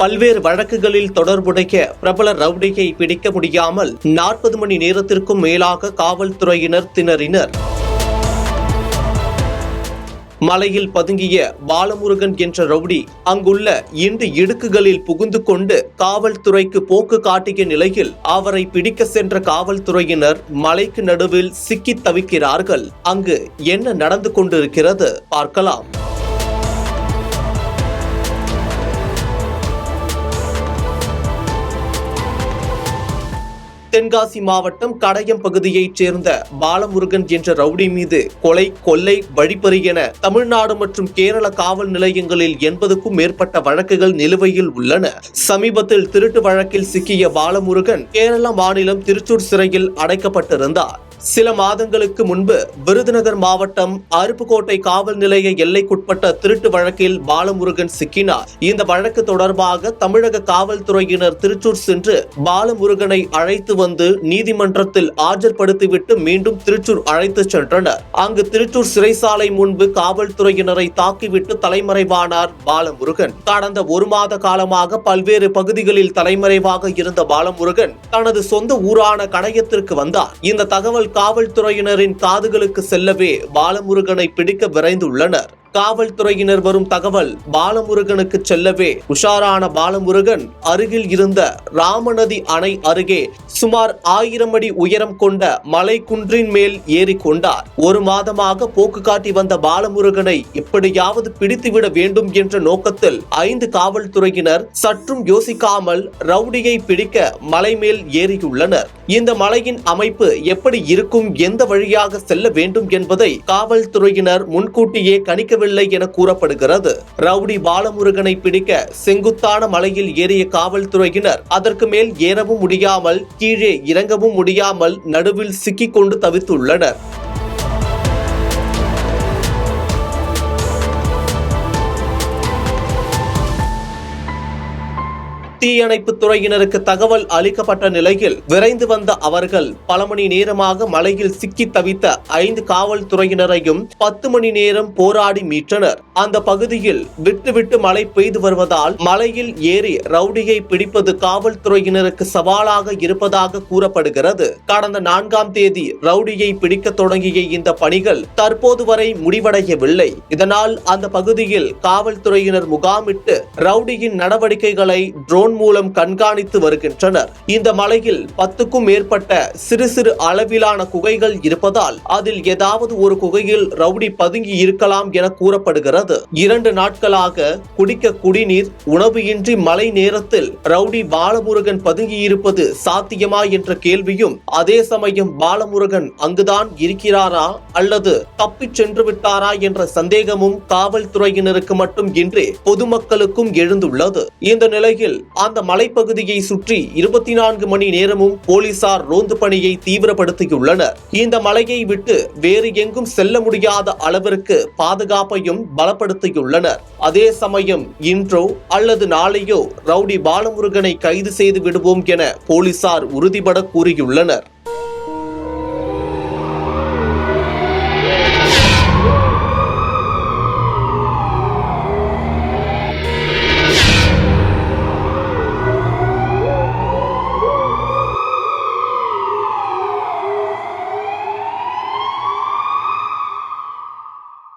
பல்வேறு வழக்குகளில் தொடர்புடைய பிரபல ரவுடியை பிடிக்க முடியாமல் நாற்பது மணி நேரத்திற்கும் மேலாக காவல்துறையினர் திணறினர். மலையில் பதுங்கிய பாலமுருகன் என்ற ரவுடி அங்குள்ள இண்டு இடுக்குகளில் புகுந்து கொண்டு காவல்துறைக்கு போக்கு காட்டிய நிலையில் அவரை பிடிக்க சென்ற காவல்துறையினர் மலைக்கு நடுவில் சிக்கித் தவிக்கிறார்கள். அங்கு என்ன நடந்து கொண்டிருக்கிறது பார்க்கலாம். தென்காசி மாவட்டம் கடையம் பகுதியைச் சேர்ந்த பாலமுருகன் என்ற ரவுடி மீது கொலை கொள்ளை வழிப்பறி என தமிழ்நாடு மற்றும் கேரள காவல் நிலையங்களில் எண்பதுக்கும் மேற்பட்ட வழக்குகள் நிலுவையில் உள்ளன. சமீபத்தில் திருட்டு வழக்கில் சிக்கிய பாலமுருகன் கேரள மாநிலம் திருச்சூர் சிறையில் அடைக்கப்பட்டிருந்தார். சில மாதங்களுக்கு முன்பு விருதுநகர் மாவட்டம் அருப்புக்கோட்டை காவல் நிலைய எல்லைக்குட்பட்ட திருட்டு வழக்கில் பாலமுருகன் சிக்கினார். இந்த வழக்கு தொடர்பாக தமிழக காவல்துறையினர் திருச்சூர் சென்று பாலமுருகனை அழைத்து வந்து நீதிமன்றத்தில் ஆஜர்படுத்திவிட்டு மீண்டும் திருச்சூர் அழைத்து சென்றனர். அங்கு திருச்சூர் சிறைசாலை முன்பு காவல்துறையினரை தாக்கிவிட்டு தலைமறைவானார் பாலமுருகன். கடந்த ஒரு மாத காலமாக பல்வேறு பகுதிகளில் தலைமறைவாக இருந்த பாலமுருகன் தனது சொந்த ஊரான கடையத்திற்கு வந்தார். இந்த தகவல் காவல்துறையினரின் காதுகளுக்கு செல்லவே பாலமுருகனை பிடிக்க விரைந்துள்ளனர். காவல்துறையினர் வரும் தகவல் பாலமுருகனுக்கு செல்லவே. உஷாரான பாலமுருகன் அருகில் இருந்த ராமநதி அணை அருகே சுமார் ஆயிரம் அடி உயரம் கொண்ட மலை குன்றின் மேல் ஏறி கொண்டார். ஒரு மாதமாக போக்கு காட்டி வந்த பாலமுருகனை எப்படியாவது பிடித்துவிட வேண்டும் என்ற நோக்கத்தில் ஐந்து காவல்துறையினர் சற்றும் யோசிக்காமல் ரவுடியை பிடிக்க மலை மேல் ஏறியுள்ளனர். இந்த மலையின் அமைப்பு எப்படி இருக்கும் எந்த வழியாக செல்ல வேண்டும் என்பதை காவல்துறையினர் முன்கூட்டியே கணிக்க கணிக்கவில்லை என கூறப்படுகிறது. ரவுடி பாலமுருகனை பிடிக்க செங்குத்தான மலையில் ஏறிய காவல்துறையினர் அதற்கு மேல் ஏறவும் முடியாமல் கீழே இறங்கவும் முடியாமல் நடுவில் சிக்கிக்கொண்டு தவித்துள்ளனர். தீயணைப்பு துறையினருக்கு தகவல் அளிக்கப்பட்ட நிலையில் விரைந்து வந்த அவர்கள் பல மணி நேரமாக மலையில் சிக்கி தவித்த ஐந்து காவல்துறையினரையும் பத்து மணி நேரம் போராடி மீட்டனர் அந்த பகுதியில் விட்டுவிட்டு மழை பெய்து வருவதால் மலையில் ஏறி ரவுடியை பிடிப்பது காவல்துறையினருக்கு சவாலாக இருப்பதாக கூறப்படுகிறது. கடந்த நான்காம் தேதி ரவுடியை பிடிக்க தொடங்கிய இந்த பணிகள் தற்போது வரை முடிவடையவில்லை. இதனால் அந்த பகுதியில் காவல்துறையினர் முகாமிட்டு ரவுடியின் நடவடிக்கைகளை ட்ரோன் ட்ரோன் மூலம் கண்காணித்து வருகின்றனர். இந்த மலையில் பத்துக்கும் மேற்பட்ட சிறு சிறு அளவிலான குகைகள் இருப்பதால் அதில் ஏதாவது ஒரு குகையில் ரவுடி பதுங்கி இருக்கலாம் என கூறப்படுகிறது. இரண்டு நாட்களாக குடிக்க குடிநீர் உணவு இன்றி மழை நேரத்தில் ரவுடி பாலமுருகன் பதுங்கி இருப்பது சாத்தியமா என்ற கேள்வியும் அதே சமயம் பாலமுருகன் அங்குதான் இருக்கிறாரா அல்லது தப்பிச் சென்று விட்டாரா என்ற சந்தேகமும் காவல்துறையினருக்கு மட்டும் இன்றி பொதுமக்களுக்கும் எழுந்துள்ளது. இந்த நிலையில் அந்த மலைப்பகுதியை சுற்றி இருபத்தி நான்கு மணி நேரமும் போலீசார் ரோந்து பணியை தீவிரப்படுத்தியுள்ளனர். இந்த மலையை விட்டு வேறு எங்கும் செல்ல முடியாத அளவிற்கு பாதுகாப்பையும் பலப்படுத்தியுள்ளனர். அதே சமயம் இன்றோ அல்லது நாளையோ ரவுடி பாலமுருகனை கைது செய்து விடுவோம் என போலீசார் உறுதிபட கூறியுள்ளனர்.